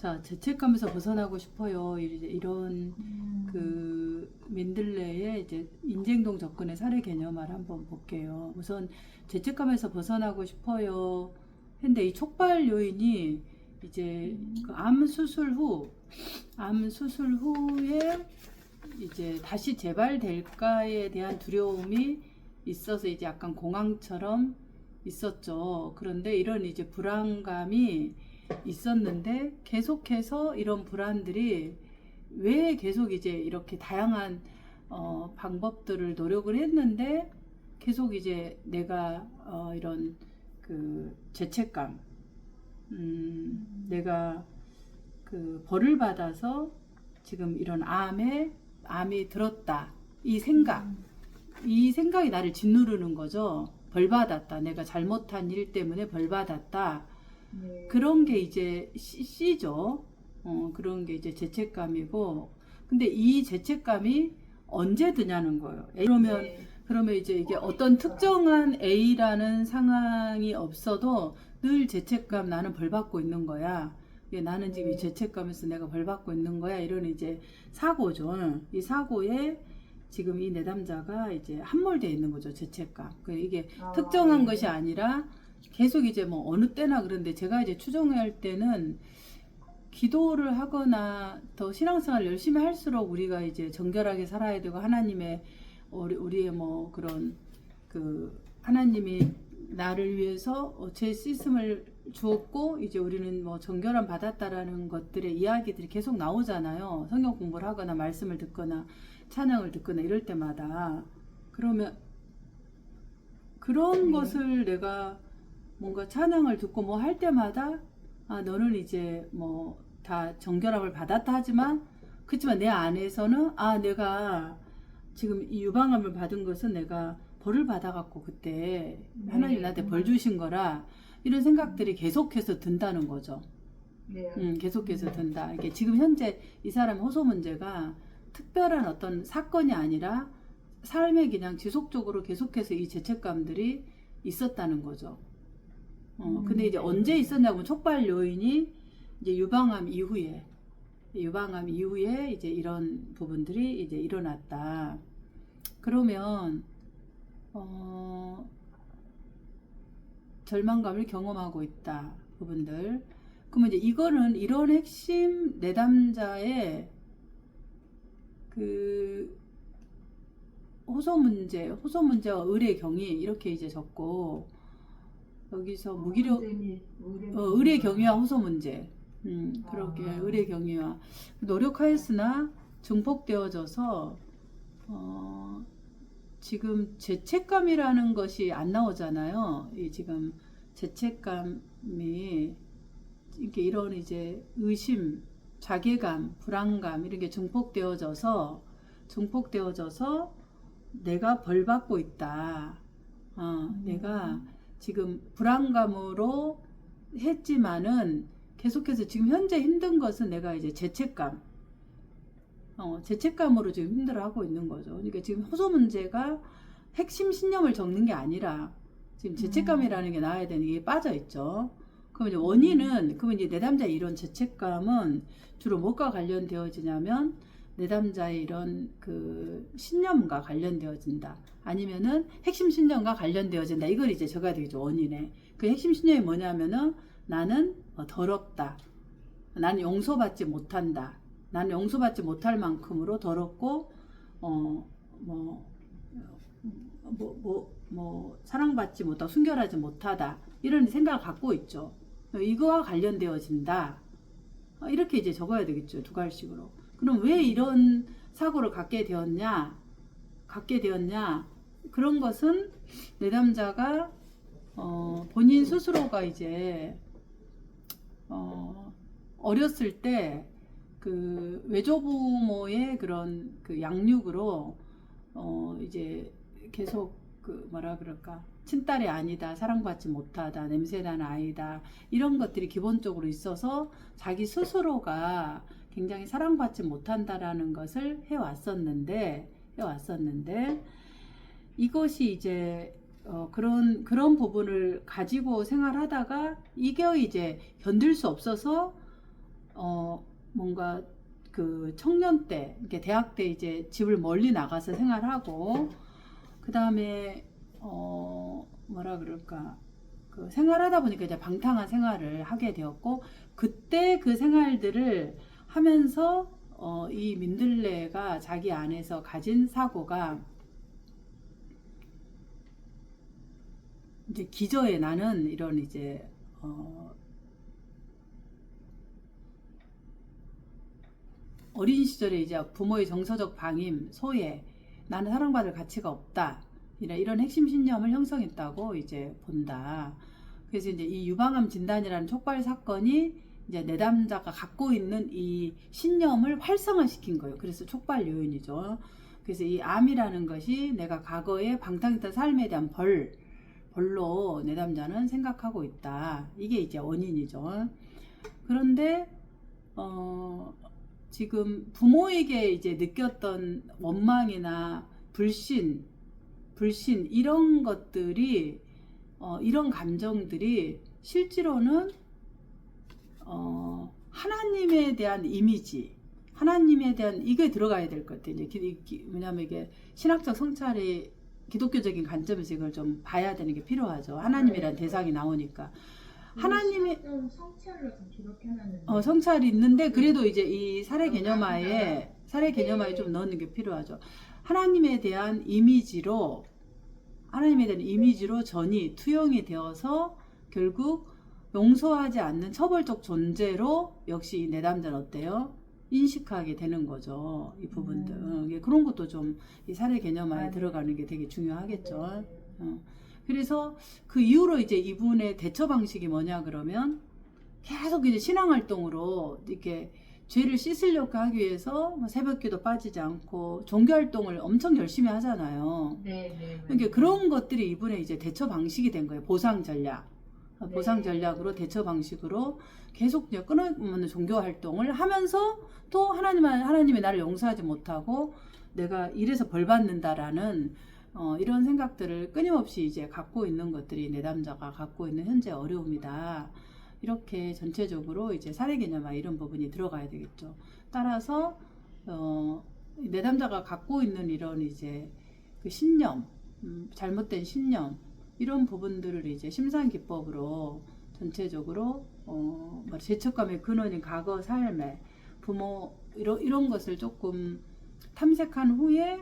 자 죄책감에서 벗어나고 싶어요. 이런 음. 그 민들레의 이제 인쟁동 접근의 사례 개념을 한번 볼게요. 우선 죄책감에서 벗어나고 싶어요. 근데 이 촉발 요인이 이제 그 암 수술 후, 암 수술 후에 이제 다시 재발될까에 대한 두려움이 있어서 이제 약간 공황처럼 있었죠. 그런데 이런 이제 불안감이 있었는데 계속해서 이런 불안들이 왜 계속 이제 이렇게 다양한 어, 방법들을 노력을 했는데 계속 이제 내가 어, 이런 그 죄책감, 음, 내가 그 벌을 받아서 지금 이런 암에 암이 들었다 이 생각, 이 생각이 나를 짓누르는 거죠. 벌 받았다. 내가 잘못한 일 때문에 벌 받았다. 네. 그런 게 이제 씨- 씨죠. 어, 그런 게 이제 죄책감이고. 근데 이 죄책감이 언제 드냐는 거예요. 그러면 네. 그러면 이제 이게 어떤 특정한 A라는 상황이 없어도 늘 죄책감 나는 벌 받고 있는 거야. 나는 지금 이 죄책감에서 내가 벌 받고 있는 거야. 이런 이제 사고죠. 이 사고에 지금 이 내담자가 이제 함몰되어 있는 거죠. 죄책감. 그 이게 아, 특정한 네. 것이 아니라 계속 이제 뭐 어느 때나 그런데 제가 이제 추정할 때는 기도를 하거나 더 신앙생활 열심히 할수록 우리가 이제 정결하게 살아야 되고 하나님의 우리, 우리의 뭐 그런 그 하나님이 나를 위해서 어, 제 시스템을 주었고 이제 우리는 뭐 정결함 받았다라는 것들의 이야기들이 계속 나오잖아요. 성경 공부를 하거나 말씀을 듣거나 찬양을 듣거나 이럴 때마다 그러면 그런 네. 것을 내가 뭔가 찬양을 듣고 뭐 할 때마다 아 너는 이제 뭐 다 정결함을 받았다 하지만 그렇지만 내 안에서는 아 내가 지금 이 유방암을 받은 것은 내가 벌을 받아갖고 그때 네. 하나님 나한테 벌 주신 거라 이런 생각들이 계속해서 든다는 거죠. 네. 음, 계속해서 든다. 이게 지금 현재 이 사람 호소 문제가 특별한 어떤 사건이 아니라 삶에 그냥 지속적으로 계속해서 이 죄책감들이 있었다는 거죠. 어, 근데 이제 음. 언제 있었냐면 촉발 요인이 이제 유방암 이후에 유방암 이후에 이제 이런 부분들이 이제 일어났다. 그러면 어, 절망감을 경험하고 있다 부분들. 그러면 이제 이거는 이런 핵심 내담자의 그 호소 문제, 호소 문제와 의뢰 경위 이렇게 이제 적고 여기서 무기력 완전히 의뢰 어, 의뢰 경위와 호소 문제. 음, 그렇게 아. 의뢰 경위와 노력하였으나 증폭되어져서 어, 지금 죄책감이라는 것이 안 나오잖아요. 이 지금 죄책감이 이렇게 이런 이제 의심, 자괴감, 불안감 이런 게 증폭되어져서 증폭되어져서 내가 벌 받고 있다. 어, 내가 지금 불안감으로 했지만은 계속해서 지금 현재 힘든 것은 내가 이제 죄책감, 어, 죄책감으로 지금 힘들어하고 있는 거죠. 그러니까 지금 호소 문제가 핵심 신념을 적는 게 아니라 지금 죄책감이라는 게 나와야 되는 게 빠져 있죠. 그럼 이제 원인은 그러면 이제 내담자의 이런 죄책감은 주로 뭐가 관련되어지냐면 내담자의 이런 그 신념과 관련되어진다. 아니면은 핵심 신념과 관련되어진다. 이걸 이제 적어야 되겠죠. 원인에. 그 핵심 신념이 뭐냐면은 나는 어, 더럽다. 나는 용서받지 못한다. 나는 용서받지 못할 만큼으로 더럽고 어뭐 뭐, 뭐, 뭐, 사랑받지 못하고 순결하지 못하다. 이런 생각을 갖고 있죠. 이거와 관련되어진다. 어, 이렇게 이제 적어야 되겠죠. 두 갈식으로. 그럼 왜 이런 사고를 갖게 되었냐? 갖게 되었냐? 그런 것은 내담자가 어, 본인 스스로가 이제 어, 어렸을 때 그 외조부모의 그런 그 양육으로 어, 이제 계속 그 뭐라 그럴까 친딸이 아니다 사랑받지 못하다 냄새나는 아이다 이런 것들이 기본적으로 있어서 자기 스스로가 굉장히 사랑받지 못한다라는 것을 해왔었는데 해왔었는데 이것이 이제 어, 그런 그런 부분을 가지고 생활하다가 이게 이제 견딜 수 없어서 어 뭔가 그 청년 때, 이렇게 대학 때 이제 집을 멀리 나가서 생활하고 그 다음에 어 뭐라 그럴까 그 생활하다 보니까 이제 방탕한 생활을 하게 되었고 그때 그 생활들을 하면서 어, 이 민들레가 자기 안에서 가진 사고가 이제 기저에 나는 이런 이제 어, 어린 시절에 이제 부모의 정서적 방임, 소외, 나는 사랑받을 가치가 없다. 이런 핵심 신념을 형성했다고 이제 본다. 그래서 이제 이 유방암 진단이라는 촉발 사건이 이제 내담자가 갖고 있는 이 신념을 활성화시킨 거예요. 그래서 촉발 요인이죠. 그래서 이 암이라는 것이 내가 과거에 방탕했던 삶에 대한 벌, 벌로 내담자는 생각하고 있다. 이게 이제 원인이죠. 그런데 어, 지금 부모에게 이제 느꼈던 원망이나 불신, 불신 이런 것들이 어, 이런 감정들이 실제로는 어, 하나님에 대한 이미지, 하나님에 대한 이게 들어가야 될 것 같아요. 이제 왜냐하면 이게 신학적 성찰이 기독교적인 관점에서 이걸 좀 봐야 되는 게 필요하죠. 하나님이란 네. 대상이 나오니까 기록해놨는데. 어, 성찰이 있는데 그래도 이제 이 사례 어, 개념화에. 사례 개념화에 네. 좀 넣는 게 필요하죠. 하나님에 대한 이미지로 하나님에 대한 이미지로 전이 투영이 되어서 결국 용서하지 않는 처벌적 존재로 역시 이 내담자는 어때요? 인식하게 되는 거죠. 이 부분들. 음. 예, 그런 것도 좀 이 사례 개념화에 아, 네. 들어가는 게 되게 중요하겠죠. 네. 어. 그래서 그 이후로 이제 이분의 대처 방식이 뭐냐 그러면 계속 이제 신앙 활동으로 이렇게 죄를 씻으려고 하기 위해서 뭐 새벽기도 빠지지 않고 종교 활동을 엄청 열심히 하잖아요. 네, 네. 그러니까 그런 것들이 이분의 이제 대처 방식이 된 거예요. 보상 전략. 어, 네. 보상 전략으로 대처 방식으로 계속 이제 끊임없는 종교 활동을 하면서 또 하나님 하나님이 나를 용서하지 못하고 내가 이래서 벌 받는다라는 어, 이런 생각들을 끊임없이 이제 갖고 있는 것들이 내담자가 갖고 있는 현재 어려움이다. 이렇게 전체적으로 이제 사례 개념화 이런 부분이 들어가야 되겠죠. 따라서 어, 이 내담자가 갖고 있는 이런 이제 그 신념, 음, 잘못된 신념 이런 부분들을 이제 심산 기법으로 전체적으로 어, 뭐 죄책감의 근원인 과거 삶에 부모 이런 이런 것을 조금 탐색한 후에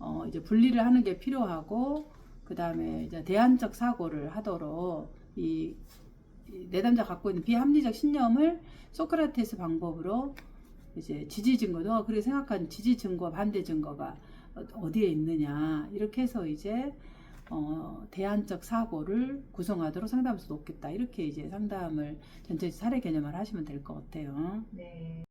어, 이제 분리를 하는 게 필요하고 그 다음에 이제 대안적 사고를 하도록 이, 이 내담자 갖고 있는 비합리적 신념을 소크라테스 방법으로 이제 지지 증거도 어, 그렇게 생각한 지지 증거 반대 증거가 어- 어디에 있느냐 이렇게 해서 이제 어, 대안적 사고를 구성하도록 상담에서 놓겠다 이렇게 이제 상담을 전체 사례 개념을 하시면 될 것 같아요. 네.